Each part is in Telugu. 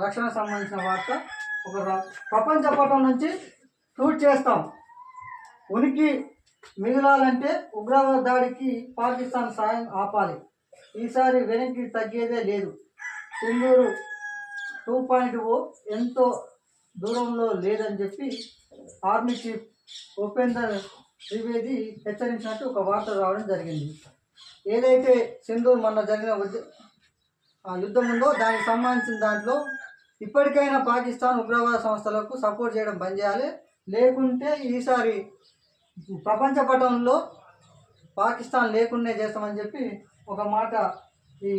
రక్షణ సంబంధించిన వార్త ఒక ప్రపంచ పటం నుంచి షూట్ చేస్తాం. ఉనికి మిగిలాలంటే ఉగ్రవాద దాడికి పాకిస్తాన్ సాయం ఆపాలి. ఈసారి వెనక్కి తగ్గేదే లేదు. సింధూరు టూ పాయింట్ ఓ ఎంతో దూరంలో లేదని చెప్పి ఆర్మీ చీఫ్ ఉపేందర్ ద్వివేది హెచ్చరించినట్టు ఒక వార్త రావడం జరిగింది. ఏదైతే సింధూర్ మొన్న జరిగిన ఉద్య- యుద్ధం ఉందో దానికి సంబంధించిన దాంట్లో ఇప్పటికైనా పాకిస్తాన్ ఉగ్రవాద సంస్థలకు సపోర్ట్ చేయడం బంద్ చేయాలి. లేకుంటే ఈసారి ప్రపంచ పటంలో పాకిస్తాన్ లేకుండా చేస్తామని చెప్పి ఒక మాట ఈ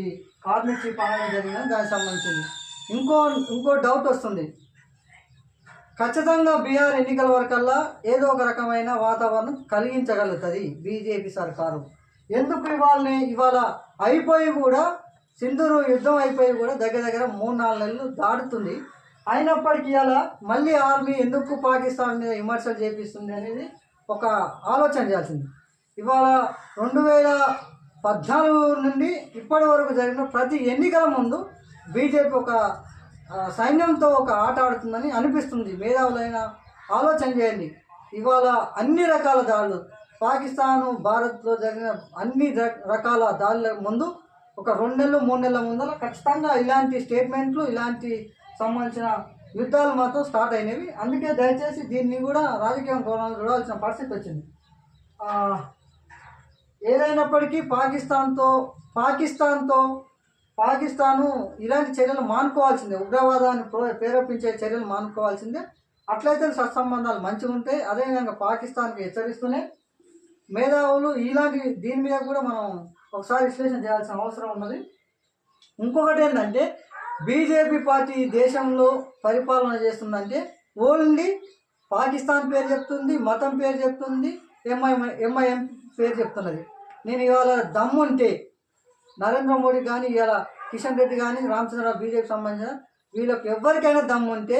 ఆర్మీ చీఫ్ అనడం జరిగింది దానికి సంబంధించింది. ఇంకో ఇంకో డౌట్ వస్తుంది. ఖచ్చితంగా బీహార్ ఎన్నికల వరకల్లా ఏదో ఒక రకమైన వాతావరణం కలిగించగలుగుతుంది బీజేపీ సర్కారు. ఎందుకు ఇవాళ ఇవాళ అయిపోయి కూడా సింధూరు యుద్ధం అయిపోయి కూడా దగ్గర దగ్గర మూడు నాలుగు నెలలు దాటుతుంది. అయినప్పటికీ అలా మళ్ళీ ఆర్మీ ఎందుకు పాకిస్తాన్ మీద విమర్శలు చేపిస్తుంది అనేది ఒక ఆలోచన చేయాల్సింది. ఇవాళ రెండు వేల పద్నాలుగు నుండి ఇప్పటి వరకు జరిగిన ప్రతి ఎన్నికల ముందు బీజేపీ ఒక సైన్యంతో ఒక ఆట ఆడుతుందని అనిపిస్తుంది. మేధావులైన ఆలోచన చేయండి. ఇవాళ అన్ని రకాల దాడులు పాకిస్తాను భారత్లో జరిగిన అన్ని రకాల దాడుల ముందు ఒక రెండు నెలలు మూడు నెలల ముందర ఖచ్చితంగా ఇలాంటి స్టేట్మెంట్లు ఇలాంటి సంబంధించిన యుద్ధాలు మాత్రం స్టార్ట్ అయినవి. అందుకే దయచేసి దీన్ని కూడా రాజకీయం కోణంలో చూడాల్సిన పరిస్థితి వచ్చింది. ఏదైనప్పటికీ పాకిస్తాన్తో పాకిస్తాన్తో పాకిస్తాను ఇలాంటి చర్యలు మానుకోవాల్సిందే. ఉగ్రవాదాన్ని ప్రేరేపించే చర్యలు మానుకోవాల్సిందే. అట్లయితే సత్సంబంధాలు మంచిగా ఉంటాయి. అదేవిధంగా పాకిస్తాన్కి హెచ్చరిస్తూనే మేధావులు ఇలాంటి దీని మీద కూడా మనం ఒకసారి విశ్లేషణ చేయాల్సిన అవసరం ఉన్నది. ఇంకొకటి ఏంటంటే బీజేపీ పార్టీ దేశంలో పరిపాలన చేస్తుందంటే ఓన్లీ పాకిస్తాన్ పేరు చెప్తుంది మతం పేరు చెప్తుంది ఎంఐఎం ఎంఐఎం పేరు చెప్తున్నది. నేను ఇవాళ దమ్ముంటే నరేంద్ర మోడీ కానీ ఇవాళ కిషన్ రెడ్డి కానీ రామచంద్రరావు బీజేపీ సంబంధించిన వీళ్ళకి ఎవరికైనా దమ్ముంటే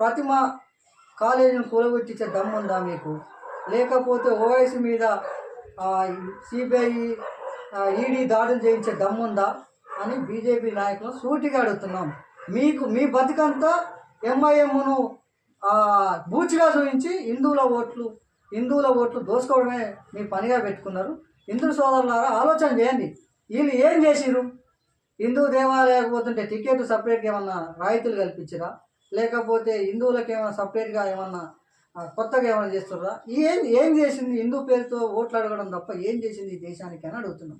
ప్రతిమ కాలేజీని కూలగొట్టించే దమ్ముందా మీకు? లేకపోతే ఓవైసీ మీద సిబిఐ ఈడీ దాడులు చేయించే దమ్ముందా అని బీజేపీ నాయకులు సూటిగా అడుగుతున్నాం. మీకు మీ బతుకంతా ఎంఐఎంను బూచిగా చూపించి హిందువుల ఓట్లు హిందువుల ఓట్లు దోసుకోవడమే మీ పనిగా పెట్టుకున్నారు. హిందూ సోదరులారా ఆలోచన చేయండి. వీళ్ళు ఏం చేసిరు హిందూ దేవాలయాలకు పోతుంటే టికెట్ సపరేట్గా ఏమన్నా రాయితీలు కల్పించరా? లేకపోతే హిందువులకు ఏమైనా సపరేట్గా ఏమన్నా కొత్తగా ఏమైనా చేస్తున్నారా? ఏం ఏం చేసింది? హిందూ పేరుతో ఓట్లు అడగడం తప్ప ఏం చేసింది ఈ దేశానికి అని అడుగుతున్నాం.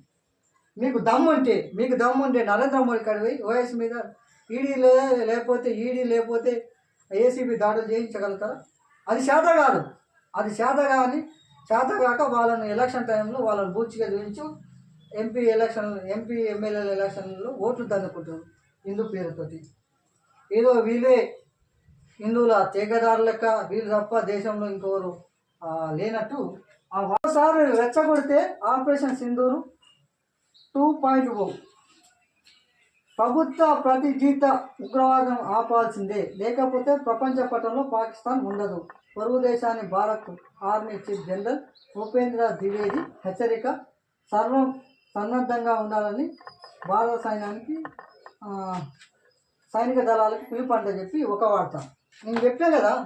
మీకు దమ్ముంటే మీకు దమ్ముంటే నరేంద్ర మోడీ కడివి ఓఎస్ మీద ఈడీ లేకపోతే ఈడీ లేకపోతే ఏసీబీ దాడులు చేయించగలుగుతారా? అది చేత కాదు. అది చేత కానీ చేత కాక వాళ్ళని ఎలక్షన్ టైంలో వాళ్ళని బూచిగా చూపించు ఎంపీ ఎలక్షన్ ఎంపీ ఎమ్మెల్యేల ఎలక్షన్లో ఓట్లు దండుకుంటారు హిందూ పేరుతోటి. ఏదో వీళ్ళే హిందువుల తీగదారు లెక్క వీళ్ళు తప్ప దేశంలో ఇంకోరు లేనట్టు ఆ ఒకసారి రెచ్చగొడితే operation Sindoor two point O. ప్రభుత్వ ప్రతి జీత ఉగ్రవాదం ఆపాల్సిందే లేకపోతే ప్రపంచ పటంలో పాకిస్తాన్ ఉండదు. పొరుగు దేశాన్ని Bharat army chief general Upendra Dwivedi హెచ్చరిక సర్వం సన్నద్ధంగా ఉండాలని భారత సైన్యానికి సైనిక దళాలకు పిలుపంట చెప్పి ఒక వార్త. నేను చెప్పా కదా?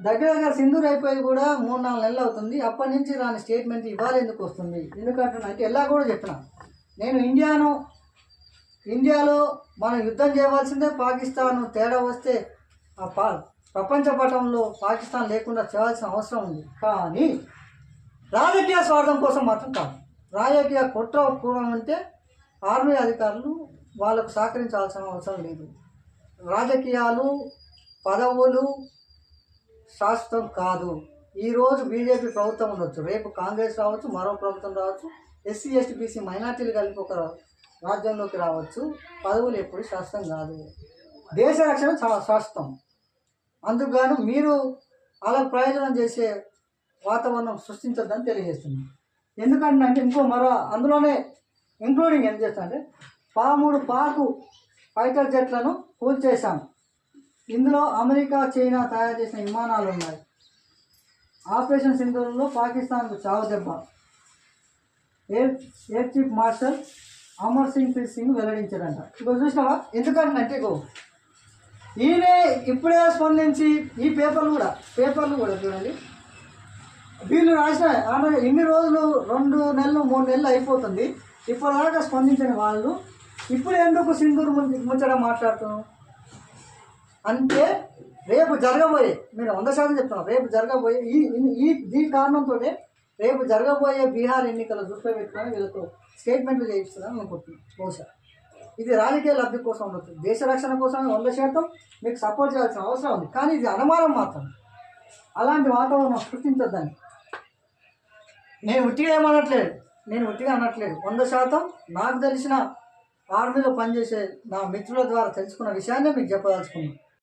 దగ్గర దగ్గర సింధూర్ అయిపోయి కూడా మూడు నాలుగు నెలలు అవుతుంది. అప్పటి నుంచి రాని స్టేట్మెంట్ ఇవ్వాలి ఎందుకు వస్తుంది? ఎందుకంటున్నా? అంటే ఎలా కూడా చెప్పిన. నేను ఇండియాను ఇండియాలో మనం యుద్ధం చేయవలసిందే పాకిస్తాన్. తేడా వస్తే ఆ పా ప్రపంచ పటంలో పాకిస్తాన్ లేకుండా చేయాల్సిన అవసరం ఉంది. కానీ రాజకీయ స్వార్థం కోసం మాత్రం కాదు. రాజకీయ కుట్ర కూడా ఉంటే ఆర్మీ అధికారులు వాళ్ళకు సహకరించాల్సిన అవసరం లేదు. రాజకీయాలు పదవులు శాశ్వతం కాదు. ఈరోజు బీజేపీ ప్రభుత్వం ఉండొచ్చు. రేపు కాంగ్రెస్ రావచ్చు మరో ప్రభుత్వం రావచ్చు. ఎస్సీ ఎస్టీ బీసీ మైనార్టీలు కలిపి ఒక రాజ్యంలోకి రావచ్చు. పదవులు ఎప్పుడు శాశ్వతం కాదు. దేశ రక్షణ చాలా శాశ్వతం. అందుకుగాను మీరు అలా ప్రయోజనం చేసే వాతావరణం సృష్టించొద్దని తెలియజేస్తున్నాను ఎందుకంటే అంటే ఇంకో మరో అందులోనే ఇంక్లూడింగ్ ఏం చేస్తా అంటే పాముడు పాకు ఫైటర్ జెట్లను కూల్చేశాం. ఇందులో అమెరికా చైనా తయారు చేసిన విమానాలు ఉన్నాయి. ఆపరేషన్ సింధూరులో పాకిస్తాన్కు చావు దెబ్బ. Air air chief marshal Amar Singh Preet Singh వెల్లడించారంట ఇప్పుడు చూసినావా? ఎందుకంటే ఇగో ఈయనే ఇప్పుడే స్పందించి ఈ పేపర్లు కూడా పేపర్లు కూడా చూడండి. వీళ్ళు రాసిన ఆమె ఇన్ని రోజులు రెండు నెలలు మూడు నెలలు అయిపోతుంది. ఇప్పటిదాకా స్పందించిన వాళ్ళు ఇప్పుడు ఎందుకు సింధూరు ముందు ముచ్చట మాట్లాడుతున్నాం అంటే రేపు జరగబోయే నేను వంద శాతం చెప్తున్నాను రేపు జరగబోయే ఈ ఈ- ఈ కారణంతోనే కారణంతో రేపు జరగబోయే బీహార్ ఎన్నికల దృష్టిలో పెట్టుకొని వీళ్ళతో స్టేట్మెంట్లు చేయిస్తున్నాను అనుకుంటున్నాను బహుశా. ఇది రాజకీయ లబ్ధి కోసం ఉండొచ్చు దేశ రక్షణ కోసం వంద శాతం మీకు సపోర్ట్ చేయాల్సిన అవసరం ఉంది. కానీ ఇది అనుమానం మాత్రం. అలాంటి వాతావరణం సృష్టించొద్దని. నేను ఉట్టిగా ఏమనట్లేదు. నేను ఉట్టిగా అనట్లేదు. వంద శాతం నాకు తెలిసిన ఆర్మీలో పనిచేసే నా మిత్రుల ద్వారా తెలుసుకున్న విషయాన్ని మీకు చెప్పదలుచుకున్నాను.